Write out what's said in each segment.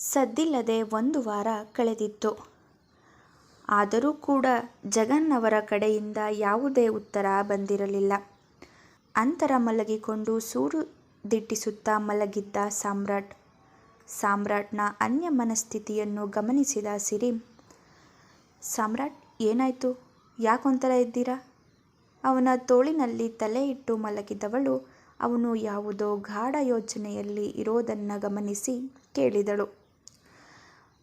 ಸದ್ದಿಲ್ಲದೆ ಒಂದು ವಾರ ಕಳೆದಿತ್ತು. ಆದರೂ ಕೂಡ ಜಗನ್ ಅವರ ಕಡೆಯಿಂದ ಯಾವುದೇ ಉತ್ತರ ಬಂದಿರಲಿಲ್ಲ. ಅಂತರ ಮಲಗಿಕೊಂಡು ಸೂರು ದಿಟ್ಟಿಸುತ್ತಾ ಮಲಗಿದ್ದ ಸಾಮ್ರಾಟ್. ಸಾಮ್ರಾಟ್ನ ಅನ್ಯ ಮನಸ್ಥಿತಿಯನ್ನು ಗಮನಿಸಿದ ಸಿರಿ, ಸಾಮ್ರಾಟ್, ಏನಾಯಿತು? ಯಾಕೊಂಥರ ಇದ್ದೀರಾ? ಅವನ ತೋಳಿನಲ್ಲಿ ತಲೆ ಇಟ್ಟು ಮಲಗಿದವಳು, ಅವನು ಯಾವುದೋ ಗಾಢ ಯೋಚನೆಯಲ್ಲಿ ಇರೋದನ್ನು ಗಮನಿಸಿ ಕೇಳಿದಳು.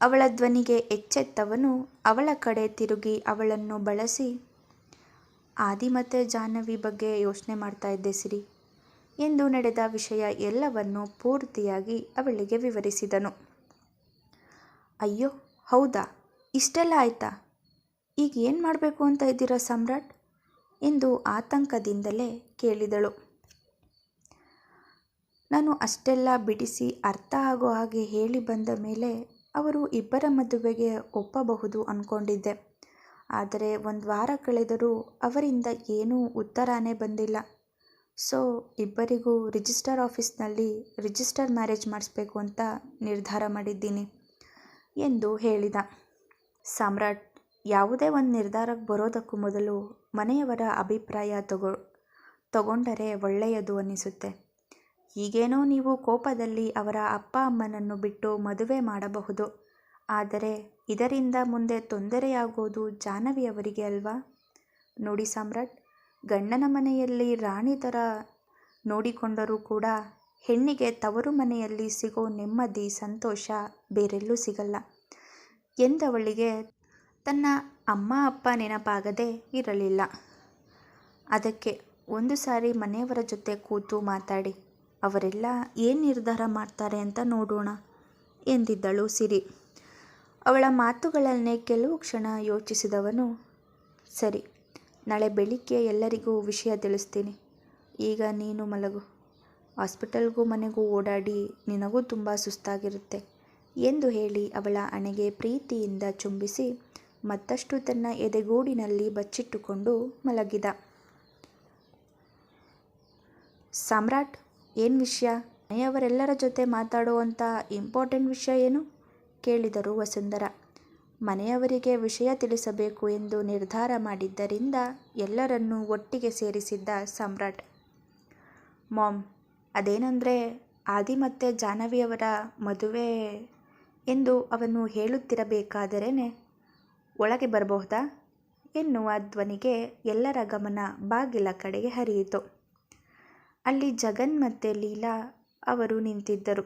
ಅವಳ ಧ್ವನಿಗೆ ಎಚ್ಚೆತ್ತವನು ಅವಳ ಕಡೆ ತಿರುಗಿ ಅವಳನ್ನು ಬಳಸಿ ಆದಿ ಮತ್ತು ಜಾಹ್ನವಿ ಬಗ್ಗೆ ಯೋಚನೆ ಮಾಡ್ತಾ ಇದ್ದೆ ಸಿರಿ ಎಂದು ನಡೆದ ವಿಷಯ ಎಲ್ಲವನ್ನು ಪೂರ್ತಿಯಾಗಿ ಅವಳಿಗೆ ವಿವರಿಸಿದನು. ಅಯ್ಯೋ, ಹೌದಾ? ಇಷ್ಟೆಲ್ಲ ಆಯ್ತಾ? ಈಗ ಏನು ಮಾಡಬೇಕು ಅಂತ ಇದ್ದೀರಾ ಸಮ್ರಾಟ್? ಎಂದು ಆತಂಕದಿಂದಲೇ ಕೇಳಿದಳು. ನಾನು ಅಷ್ಟೆಲ್ಲ ಬಿಡಿಸಿ ಅರ್ಥ ಆಗೋ ಹಾಗೆ ಹೇಳಿ ಬಂದ ಮೇಲೆ ಅವರು ಇಬ್ಬರ ಮದುವೆಗೆ ಒಪ್ಪಬಹುದು ಅಂದ್ಕೊಂಡಿದ್ದೆ ಆದರೆ ಒಂದು ವಾರ ಕಳೆದರೂ ಅವರಿಂದ ಏನೂ ಉತ್ತರನೇ ಬಂದಿಲ್ಲ. ಸೊ, ಇಬ್ಬರಿಗೂ ರಿಜಿಸ್ಟರ್ ಆಫೀಸ್ನಲ್ಲಿ ರಿಜಿಸ್ಟರ್ ಮ್ಯಾರೇಜ್ ಮಾಡಿಸ್ಬೇಕು ಅಂತ ನಿರ್ಧಾರ ಮಾಡಿದ್ದೀನಿ ಎಂದು ಹೇಳಿದ. ಸಾಮ್ರಾಟ್, ಯಾವುದೇ ಒಂದು ನಿರ್ಧಾರಕ್ಕೆ ಬರೋದಕ್ಕೂ ಮೊದಲು ಮನೆಯವರ ಅಭಿಪ್ರಾಯ ತಗೋ, ತಗೊಂಡರೆ ಒಳ್ಳೆಯದು ಅನ್ನಿಸುತ್ತೆ. ಈಗೇನೋ ನೀವು ಕೋಪದಲ್ಲಿ ಅವರ ಅಪ್ಪ ಅಮ್ಮನನ್ನು ಬಿಟ್ಟು ಮದುವೆ ಮಾಡಬಹುದು. ಆದರೆ ಇದರಿಂದ ಮುಂದೆ ತೊಂದರೆಯಾಗೋದು ಜಾಹ್ನವಿಯವರಿಗೆ ಅಲ್ವಾ? ನೋಡಿ ಸಾಮ್ರಾಟ್, ಗಂಡನ ಮನೆಯಲ್ಲಿ ರಾಣಿ ಥರ ನೋಡಿಕೊಂಡರೂ ಕೂಡ ಹೆಣ್ಣಿಗೆ ತವರು ಮನೆಯಲ್ಲಿ ಸಿಗೋ ನೆಮ್ಮದಿ, ಸಂತೋಷ ಬೇರೆಲ್ಲೂ ಸಿಗಲ್ಲ. ಎಂದವಳಿಗೆ ತನ್ನ ಅಮ್ಮ, ಅಪ್ಪ ನೆನಪಾಗದೆ ಇರಲಿಲ್ಲ. ಅದಕ್ಕೆ ಒಂದು ಸಾರಿ ಮನೆಯವರ ಜೊತೆ ಕೂತು ಮಾತಾಡಿ. ಅವರೆಲ್ಲ ಏನು ನಿರ್ಧಾರ ಮಾಡ್ತಾರೆ ಅಂತ ನೋಡೋಣ ಎಂದಿದ್ದಳು ಸಿರಿ. ಅವಳ ಮಾತುಗಳನ್ನೇ ಕೆಲವು ಕ್ಷಣ ಯೋಚಿಸಿದವನು, ಸರಿ, ನಾಳೆ ಬೆಳಿಗ್ಗೆ ಎಲ್ಲರಿಗೂ ವಿಷಯ ತಿಳಿಸ್ತೀನಿ. ಈಗ ನೀನು ಮಲಗು. ಹಾಸ್ಪಿಟಲ್ಗೂ ಮನೆಗೂ ಓಡಾಡಿ ನಿನಗೂ ತುಂಬ ಸುಸ್ತಾಗಿರುತ್ತೆ ಎಂದು ಹೇಳಿ ಅವಳ ಹಣೆಗೆ ಪ್ರೀತಿಯಿಂದ ಚುಂಬಿಸಿ ಮತ್ತಷ್ಟು ತನ್ನ ಎದೆಗೂಡಿನಲ್ಲಿ ಬಚ್ಚಿಟ್ಟುಕೊಂಡು ಮಲಗಿದ. ಸಾಮ್ರಾಟ್ ಏನು ವಿಷಯ? ಮನೆಯವರೆಲ್ಲರ ಜೊತೆ ಮಾತಾಡುವಂಥ ಇಂಪಾರ್ಟೆಂಟ್ ವಿಷಯ ಏನು? ಕೇಳಿದರು ವಸುಂಧರ. ಮನೆಯವರಿಗೆ ವಿಷಯ ತಿಳಿಸಬೇಕು ಎಂದು ನಿರ್ಧಾರ ಮಾಡಿದ್ದರಿಂದ ಎಲ್ಲರನ್ನೂ ಒಟ್ಟಿಗೆ ಸೇರಿಸಿದ್ದ ಸಮ್ರಾಟ್. ಮಾಮ್, ಅದೇನೆಂದರೆ ಆದಿ ಮತ್ತು ಜಾಹ್ನವಿಯವರ ಮದುವೆ ಎಂದು ಅವನು ಹೇಳುತ್ತಿರಬೇಕಾದರೇ ಒಳಗೆ ಬರಬಹುದಾ? ಎನ್ನುವ ಧ್ವನಿಗೆ ಎಲ್ಲರ ಗಮನ ಬಾಗಿಲ ಕಡೆಗೆ ಹರಿಯಿತು. ಅಲ್ಲಿ ಜಗನ್ ಮತ್ತು ಲೀಲಾ ಅವರು ನಿಂತಿದ್ದರು.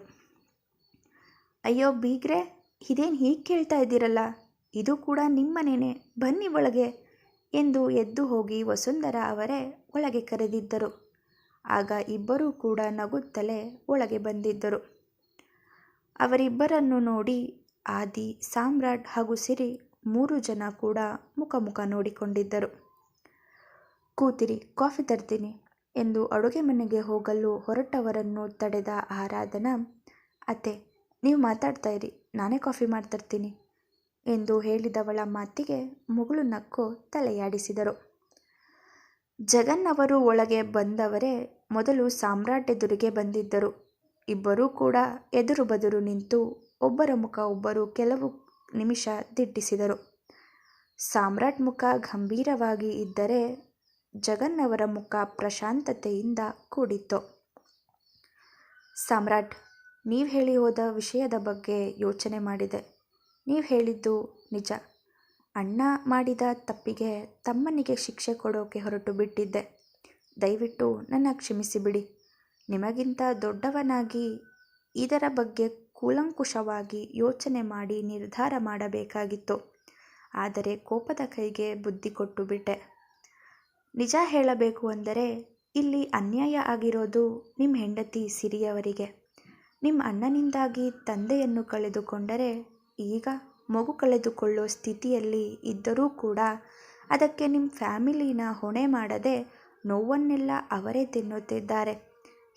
ಅಯ್ಯೋ ಬೀಗ್ರೆ, ಇದೇನು ಹೀಗೆ ಕೇಳ್ತಾ ಇದ್ದೀರಲ್ಲ? ಇದು ಕೂಡ ನಿಮ್ಮನೇನೆ ಬನ್ನಿ ಒಳಗೆ ಎಂದು ಎದ್ದು ಹೋಗಿ ವಸುಂಧರ ಅವರೇ ಒಳಗೆ ಕರೆದಿದ್ದರು. ಆಗ ಇಬ್ಬರೂ ಕೂಡ ನಗುತ್ತಲೇ ಒಳಗೆ ಬಂದಿದ್ದರು. ಅವರಿಬ್ಬರನ್ನು ನೋಡಿ ಆದಿ, ಸಾಮ್ರಾಟ್ ಹಾಗೂ ಸಿರಿ ಮೂರು ಜನ ಕೂಡ ಮುಖ ಮುಖ ನೋಡಿಕೊಂಡಿದ್ದರು. ಕೂತಿರಿ, ಕಾಫಿ ತರ್ತೀನಿ. ಎಂದು ಅಡುಗೆ ಮನೆಗೆ ಹೋಗಲು ಹೊರಟವರನ್ನು ತಡೆದ ಆರಾಧನಾ, ಅತ್ತೆ, ನೀವು ಮಾತಾಡ್ತಾ ಇರಿ, ನಾನೇ ಕಾಫಿ ಮಾಡ್ತಿರ್ತೀನಿ ಎಂದು ಹೇಳಿದವಳ ಮಾತಿಗೆ ಮುಗುಳು ನಕ್ಕು ತಲೆಯಾಡಿಸಿದರು. ಜಗನ್ ಅವರು ಒಳಗೆ ಬಂದವರೇ ಮೊದಲು ಸಾಮ್ರಾಟ್ ಎದುರಿಗೆ ಬಂದಿದ್ದರು. ಇಬ್ಬರೂ ಕೂಡ ಎದುರು ಬದುರು ನಿಂತು ಒಬ್ಬರ ಮುಖ ಒಬ್ಬರು ಕೆಲವು ನಿಮಿಷ ದಿಟ್ಟಿಸಿದರು. ಸಾಮ್ರಾಟ್ ಮುಖ ಗಂಭೀರವಾಗಿ ಇದ್ದರೆ ಜಗನ್ ಅವರ ಮುಖ ಪ್ರಶಾಂತತೆಯಿಂದ ಕೂಡಿತ್ತು. ಸಮ್ರಾಟ್, ನೀವು ಹೇಳಿ ಹೋದ ವಿಷಯದ ಬಗ್ಗೆ ಯೋಚನೆ ಮಾಡಿದೆ. ನೀವು ಹೇಳಿದ್ದು ನಿಜ. ಅಣ್ಣ ಮಾಡಿದ ತಪ್ಪಿಗೆ ತಮ್ಮನಿಗೆ ಶಿಕ್ಷೆ ಕೊಡೋಕೆ ಹೊರಟು ಬಿಟ್ಟಿದ್ದೆ. ದಯವಿಟ್ಟು ನನ್ನ ಕ್ಷಮಿಸಿಬಿಡಿ ನಿಮಗಿಂತ ದೊಡ್ಡವನಾಗಿ ಇದರ ಬಗ್ಗೆ ಕೂಲಂಕುಷವಾಗಿ ಯೋಚನೆ ಮಾಡಿ ನಿರ್ಧಾರ ಮಾಡಬೇಕಾಗಿತ್ತು. ಆದರೆ ಕೋಪದ ಕೈಗೆ ಬುದ್ಧಿ ಕೊಟ್ಟು ಬಿಟ್ಟೆ. ನಿಜ ಹೇಳಬೇಕು ಅಂದರೆ, ಇಲ್ಲಿ ಅನ್ಯಾಯ ಆಗಿರೋದು ನಿಮ್ಮ ಹೆಂಡತಿ ಸಿರಿಯವರಿಗೆ. ನಿಮ್ಮ ಅಣ್ಣನಿಂದಾಗಿ ತಂದೆಯನ್ನು ಕಳೆದುಕೊಂಡರೆ, ಈಗ ಮಗು ಕಳೆದುಕೊಳ್ಳೋ ಸ್ಥಿತಿಯಲ್ಲಿ ಇದ್ದರೂ ಕೂಡ ಅದಕ್ಕೆ ನಿಮ್ಮ ಫ್ಯಾಮಿಲಿನ ಹೊಣೆ ಮಾಡದೆ ನೋವನ್ನೆಲ್ಲ ಅವರೇ ತಿನ್ನುತ್ತಿದ್ದಾರೆ.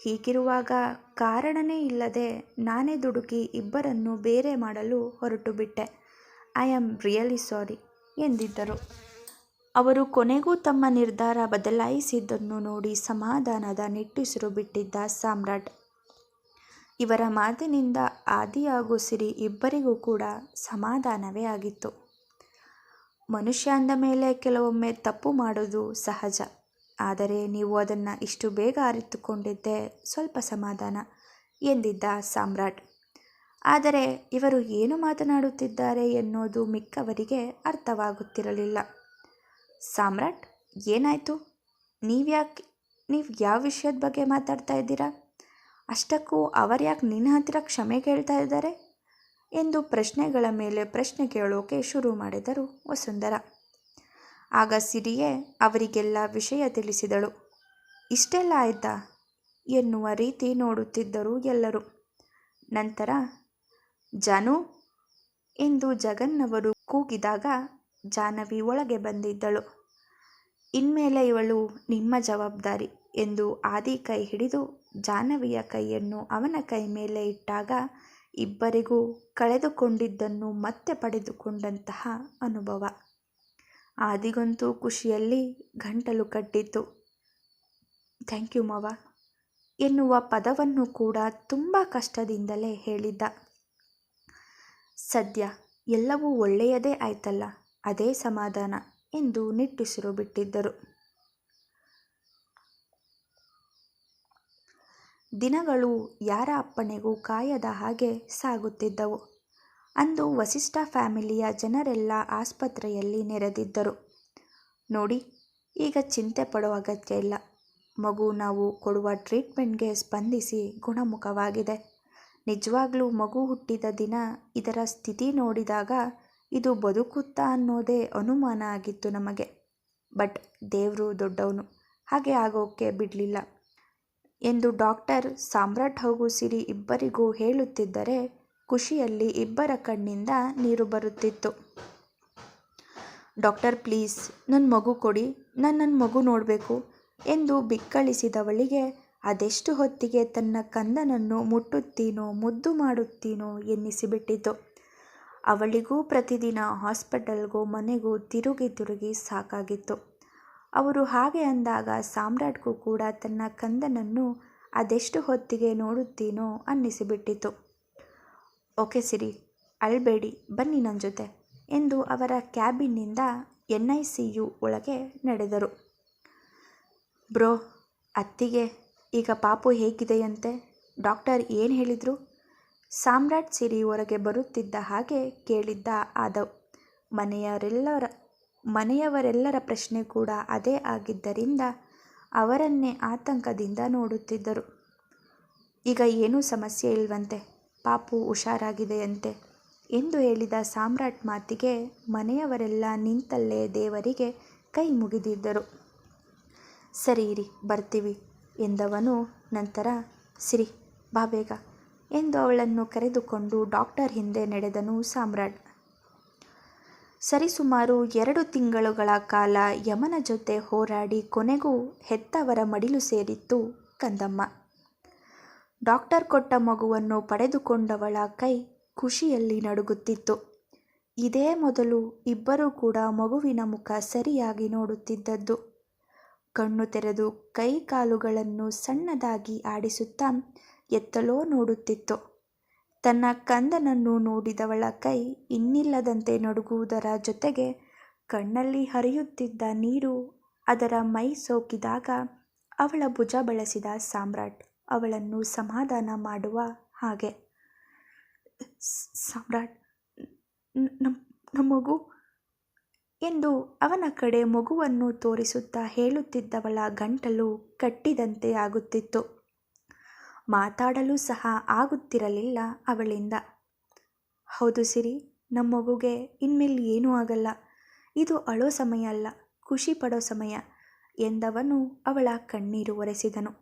ಹೀಗಿರುವಾಗ ಕಾರಣನೇ ಇಲ್ಲದೆ ನಾನೇ ದುಡುಕಿ ಇಬ್ಬರನ್ನು ಬೇರೆ ಮಾಡಲು ಹೊರಟು ಬಿಟ್ಟೆ ಐ ಆಮ್ ರಿಯಲಿ ಸಾರಿ ಎಂದಿದ್ದರು. ಅವರು ಕೊನೆಗೂ ತಮ್ಮ ನಿರ್ಧಾರ ಬದಲಾಯಿಸಿದ್ದನ್ನು ನೋಡಿ ಸಮಾಧಾನದ ನಿಟ್ಟುಸಿರು ಬಿಟ್ಟಿದ್ದ ಸಾಮ್ರಾಟ್. ಇವರ ಮಾತಿನಿಂದ ಆದಿ ಸಿರಿ ಇಬ್ಬರಿಗೂ ಕೂಡ ಸಮಾಧಾನವೇ ಆಗಿತ್ತು. ಮನುಷ್ಯ ಅಂದ ಮೇಲೆ ಕೆಲವೊಮ್ಮೆ ತಪ್ಪು ಮಾಡೋದು ಸಹಜ. ಆದರೆ ನೀವು ಅದನ್ನು ಇಷ್ಟು ಬೇಗ ಅರಿತುಕೊಂಡಿದ್ದೆ ಸ್ವಲ್ಪ ಸಮಾಧಾನ ಎಂದಿದ್ದ ಸಾಮ್ರಾಟ್. ಆದರೆ ಇವರು ಏನು ಮಾತನಾಡುತ್ತಿದ್ದಾರೆ ಎನ್ನುವುದು ಮಿಕ್ಕವರಿಗೆ ಅರ್ಥವಾಗುತ್ತಿರಲಿಲ್ಲ. ಸಾಮ್ರಾಟ್, ಏನಾಯಿತು? ನೀವ್ಯಾಕೆ, ನೀವು ಯಾವ ವಿಷಯದ ಬಗ್ಗೆ ಮಾತಾಡ್ತಾ ಇದ್ದೀರಾ? ಅಷ್ಟಕ್ಕೂ ಅವರ್ಯಾಕೆ ನಿನ್ನ ಹತ್ತಿರ ಕ್ಷಮೆ ಕೇಳ್ತಾ ಇದ್ದಾರೆ? ಎಂದು ಪ್ರಶ್ನೆಗಳ ಮೇಲೆ ಪ್ರಶ್ನೆ ಕೇಳೋಕೆ ಶುರು ಮಾಡಿದರು ವಸುಂಧರ. ಆಗ ಸಿರಿಯೇ ಅವರಿಗೆಲ್ಲ ವಿಷಯ ತಿಳಿಸಿದಳು. ಇಷ್ಟೆಲ್ಲ ಆಯ್ತಾ? ಎನ್ನುವ ರೀತಿ ನೋಡುತ್ತಿದ್ದರು ಎಲ್ಲರೂ. ನಂತರ, ಜಾನು, ಎಂದು ಜಗನ್ನವರು ಕೂಗಿದಾಗ ಜಾನವಿ ಒಳಗೆ ಬಂದಿದ್ದಳು. ಇನ್ಮೇಲೆ ಇವಳು ನಿಮ್ಮ ಜವಾಬ್ದಾರಿ ಎಂದು ಆದಿ ಕೈ ಹಿಡಿದು ಜಾನವಿಯ ಕೈಯನ್ನು ಅವನ ಕೈ ಮೇಲೆ ಇಟ್ಟಾಗ ಇಬ್ಬರಿಗೂ ಕಳೆದುಕೊಂಡಿದ್ದನ್ನು ಮತ್ತೆ ಪಡೆದುಕೊಂಡಂತಹ ಅನುಭವ. ಆದಿಗಂತೂ ಖುಷಿಯಲ್ಲಿ ಗಂಟಲು ಕಟ್ಟಿತು ಥ್ಯಾಂಕ್ ಯು ಮವ ಎನ್ನುವ ಪದವನ್ನು ಕೂಡ ತುಂಬ ಕಷ್ಟದಿಂದಲೇ ಹೇಳಿದ್ದ. ಸದ್ಯ ಎಲ್ಲವೂ ಒಳ್ಳೆಯದೇ ಆಯ್ತಲ್ಲ? ಅದೇ ಸಮಾಧಾನ ಎಂದು ನಿಟ್ಟುಸಿರು ಬಿಟ್ಟಿದ್ದರು. ದಿನಗಳು ಯಾರ ಅಪ್ಪಣೆಗೂ ಕಾಯದ ಹಾಗೆ ಸಾಗುತ್ತಿದ್ದವು. ಅಂದು ವಸಿಷ್ಠ ಫ್ಯಾಮಿಲಿಯ ಜನರೆಲ್ಲ ಆಸ್ಪತ್ರೆಯಲ್ಲಿ ನೆರೆದಿದ್ದರು. ನೋಡಿ, ಈಗ ಚಿಂತೆ ಪಡೋ ಅಗತ್ಯ ಇಲ್ಲ. ಮಗು ನಾವು ಕೊಡುವ ಟ್ರೀಟ್ಮೆಂಟ್ಗೆ ಸ್ಪಂದಿಸಿ ಗುಣಮುಖವಾಗಿದೆ. ನಿಜವಾಗ್ಲೂ ಮಗು ಹುಟ್ಟಿದ ದಿನ ಇದರ ಸ್ಥಿತಿ ನೋಡಿದಾಗ ಇದು ಬದುಕುತ್ತಾ ಅನ್ನೋದೇ ಅನುಮಾನ ಆಗಿತ್ತು ನಮಗೆ. ಬಟ್ ದೇವರು ದೊಡ್ಡವನು. ಹಾಗೆ ಆಗೋಕ್ಕೆ ಬಿಡಲಿಲ್ಲ. ಎಂದು ಡಾಕ್ಟರ್ ಸಾಮ್ರಾಟ್ ಹಾಗೂ ಸಿರಿ ಇಬ್ಬರಿಗೂ ಹೇಳುತ್ತಿದ್ದರೆ ಖುಷಿಯಲ್ಲಿ ಇಬ್ಬರ ಕಣ್ಣಿಂದ ನೀರು ಬರುತ್ತಿತ್ತು. ಡಾಕ್ಟರ್ ಪ್ಲೀಸ್ ನನ್ನ ಮಗು ಕೊಡಿ ನಾನು ನನ್ನ ಮಗು ನೋಡಬೇಕು ಎಂದು ಬಿಕ್ಕಳಿಸಿದವಳಿಗೆ, ಅದೆಷ್ಟು ಹೊತ್ತಿಗೆ ತನ್ನ ಕಂದನನ್ನು ಮುಟ್ಟುತ್ತೀನೋ, ಮುದ್ದು ಮಾಡುತ್ತೀನೋ ಎನ್ನಿಸಿಬಿಟ್ಟಿತು. ಅವಳಿಗೂ ಪ್ರತಿದಿನ ಹಾಸ್ಪಿಟಲ್ಗೂ ಮನೆಗೂ ತಿರುಗಿ ತಿರುಗಿ ಸಾಕಾಗಿತ್ತು. ಅವರು ಹಾಗೆ ಅಂದಾಗ ಸಾಮ್ರಾಟ್ಗೂ ಕೂಡ ತನ್ನ ಕಂದನನ್ನು ಅದೆಷ್ಟು ಹೊತ್ತಿಗೆ ನೋಡುತ್ತೀನೋ ಅನ್ನಿಸಿಬಿಟ್ಟಿತು ಓಕೆ ಸಿರಿ, ಅಳ್ಬೇಡಿ, ಬನ್ನಿ ನನ್ನ ಜೊತೆ ಎಂದು ಅವರ ಕ್ಯಾಬಿನ್ನಿಂದ ಎನ್ ಐ ಸಿ ಯು ಒಳಗೆ ನಡೆದರು. ಬ್ರೋ, ಅತ್ತಿಗೆ, ಈಗ ಪಾಪು ಹೇಗಿದೆಯಂತೆ? ಡಾಕ್ಟರ್ ಏನು ಹೇಳಿದರು? ಸಾಮ್ರಾಟ್ ಸಿರಿ ಹೊರಗೆ ಬರುತ್ತಿದ್ದ ಹಾಗೆ ಕೇಳಿದ್ದ ಆದವ್. ಮನೆಯವರೆಲ್ಲರ ಮನೆಯವರೆಲ್ಲರ ಪ್ರಶ್ನೆ ಕೂಡ ಅದೇ ಆಗಿದ್ದರಿಂದ ಅವರನ್ನೇ ಆತಂಕದಿಂದ ನೋಡುತ್ತಿದ್ದರು. ಈಗ ಏನೂ ಸಮಸ್ಯೆ ಇಲ್ವಂತೆ, ಪಾಪು ಹುಷಾರಾಗಿದೆಯಂತೆ ಎಂದು ಹೇಳಿದ ಸಾಮ್ರಾಟ್ ಮಾತಿಗೆ ಮನೆಯವರೆಲ್ಲ ನಿಂತಲ್ಲೇ ದೇವರಿಗೆ ಕೈ ಮುಗಿದಿದ್ದರು. ಸರಿ ಇರಿ, ಬರ್ತೀವಿ ಎಂದವನು ನಂತರ, ಸಿರಿ, ಬಾ ಬೇಗ. ಎಂದು ಅವಳನ್ನು ಕರೆದುಕೊಂಡು ಡಾಕ್ಟರ್ ಹಿಂದೆ ನಡೆದನು ಸಾಮ್ರಾಟ್. ಸರಿಸುಮಾರು ಎರಡು ತಿಂಗಳುಗಳ ಕಾಲ ಯಮನ ಜೊತೆ ಹೋರಾಡಿ ಕೊನೆಗೂ ಹೆತ್ತವರ ಮಡಿಲು ಸೇರಿತ್ತು ಕಂದಮ್ಮ. ಡಾಕ್ಟರ್ ಕೊಟ್ಟ ಮಗುವನ್ನು ಪಡೆದುಕೊಂಡವಳ ಕೈ ಖುಷಿಯಲ್ಲಿ ನಡುಗುತ್ತಿತ್ತು. ಇದೇ ಮೊದಲು ಇಬ್ಬರೂ ಕೂಡ ಮಗುವಿನ ಮುಖ ಸರಿಯಾಗಿ ನೋಡುತ್ತಿದ್ದದ್ದು. ಕಣ್ಣು ತೆರೆದು ಕೈ ಕಾಲುಗಳನ್ನು ಸಣ್ಣದಾಗಿ ಆಡಿಸುತ್ತಾ ಎತ್ತಲೋ ನೋಡುತ್ತಿತ್ತು. ತನ್ನ ಕಂದನನ್ನು ನೋಡಿದವಳ ಕೈ ಇನ್ನಿಲ್ಲದಂತೆ ನಡುಗುವುದರ ಜೊತೆಗೆ ಕಣ್ಣಲ್ಲಿ ಹರಿಯುತ್ತಿದ್ದ ನೀರು ಅದರ ಮೈ ಸೋಕಿದಾಗ ಅವಳ ಭುಜ ಬಳಸಿದ ಸಾಮ್ರಾಟ್ ಅವಳನ್ನು ಸಮಾಧಾನ ಮಾಡುವ ಹಾಗೆ. ಸಾಮ್ರಾಟ್ ನಮ್ಮ ಮಗು? ಎಂದು ಅವನ ಕಡೆ ಮಗುವನ್ನು ತೋರಿಸುತ್ತಾ ಹೇಳುತ್ತಿದ್ದವಳ ಗಂಟಲು ಕಟ್ಟಿದಂತೆ ಆಗುತ್ತಿತ್ತು. ಮಾತಾಡಲು ಸಹ ಆಗುತ್ತಿರಲಿಲ್ಲ ಅವಳಿಂದ. ಹೌದು ಸಿರಿ, ನಮ್ಮ ಮಗುಗೆ ಇನ್ಮೇಲೆ ಏನೂ ಆಗಲ್ಲ. ಇದು ಅಳೋ ಸಮಯ ಅಲ್ಲ, ಖುಷಿ ಪಡೋ ಸಮಯ ಎಂದವನು ಅವಳ ಕಣ್ಣೀರು ಒರೆಸಿದನು.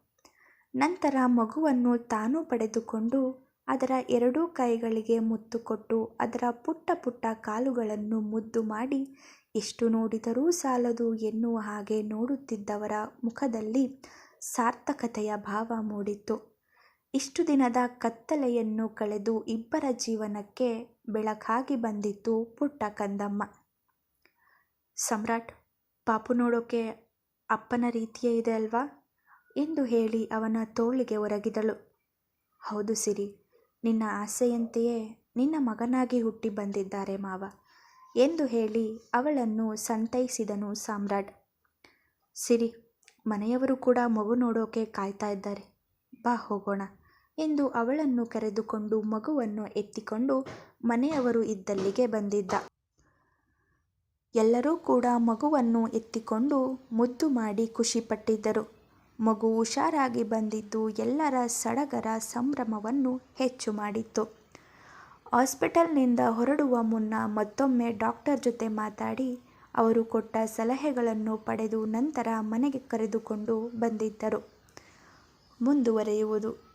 ನಂತರ ಮಗುವನ್ನು ತಾನು ಪಡೆದುಕೊಂಡು ಅದರ ಎರಡೂ ಕೈಗಳಿಗೆ ಮುತ್ತು ಕೊಟ್ಟು ಅದರ ಪುಟ್ಟ ಪುಟ್ಟ ಕಾಲುಗಳನ್ನು ಮುದ್ದು ಮಾಡಿ, ಎಷ್ಟು ನೋಡಿದರೂ ಸಾಲದು ಎನ್ನುವ ಹಾಗೆ ನೋಡುತ್ತಿದ್ದವರ ಮುಖದಲ್ಲಿ ಸಾರ್ಥಕತೆಯ ಭಾವ ಮೂಡಿತ್ತು. ಇಷ್ಟು ದಿನದ ಕತ್ತಲೆಯನ್ನು ಕಳೆದು ಇಬ್ಬರ ಜೀವನಕ್ಕೆ ಬೆಳಕಾಗಿ ಬಂದಿತ್ತು ಪುಟ್ಟ ಕಂದಮ್ಮ. ಸಮ್ರಾಟ್, ಪಾಪು ನೋಡೋಕೆ ಅಪ್ಪನ ರೀತಿಯೇ ಇದೆ ಅಲ್ವಾ? ಎಂದು ಹೇಳಿ ಅವನ ತೋಳಿಗೆ ಒರಗಿದಳು. ಹೌದು ಸಿರಿ, ನಿನ್ನ ಆಸೆಯಂತೆಯೇ ನಿನ್ನ ಮಗನಾಗಿ ಹುಟ್ಟಿ ಬಂದಿದ್ದಾರೆ ಮಾವ ಎಂದು ಹೇಳಿ ಅವಳನ್ನು ಸಂತೈಸಿದನು ಸಾಮ್ರಾಟ್. ಸಿರಿ, ಮನೆಯವರು ಕೂಡ ಮಗು ನೋಡೋಕೆ ಕಾಯ್ತಾ ಇದ್ದಾರೆ. ಬಾ ಹೋಗೋಣ. ಎಂದು ಅವಳನ್ನು ಕರೆದುಕೊಂಡು ಮಗುವನ್ನು ಎತ್ತಿಕೊಂಡು ಮನೆಯವರು ಇದ್ದಲ್ಲಿಗೆ ಬಂದಿದ್ದ. ಎಲ್ಲರೂ ಕೂಡ ಮಗುವನ್ನು ಎತ್ತಿಕೊಂಡು ಮುದ್ದು ಮಾಡಿ ಖುಷಿಪಟ್ಟಿದ್ದರು. ಮಗು ಹುಷಾರಾಗಿ ಬಂದಿದ್ದು ಎಲ್ಲರ ಸಡಗರ ಸಂಭ್ರಮವನ್ನು ಹೆಚ್ಚು ಮಾಡಿತ್ತು. ಹಾಸ್ಪಿಟಲ್ನಿಂದ ಹೊರಡುವ ಮುನ್ನ ಮತ್ತೊಮ್ಮೆ ಡಾಕ್ಟರ್ ಜೊತೆ ಮಾತಾಡಿ ಅವರು ಕೊಟ್ಟ ಸಲಹೆಗಳನ್ನು ಪಡೆದು ನಂತರ ಮನೆಗೆ ಕರೆದುಕೊಂಡು ಬಂದಿದ್ದರು. ಮುಂದುವರೆಯುವುದು.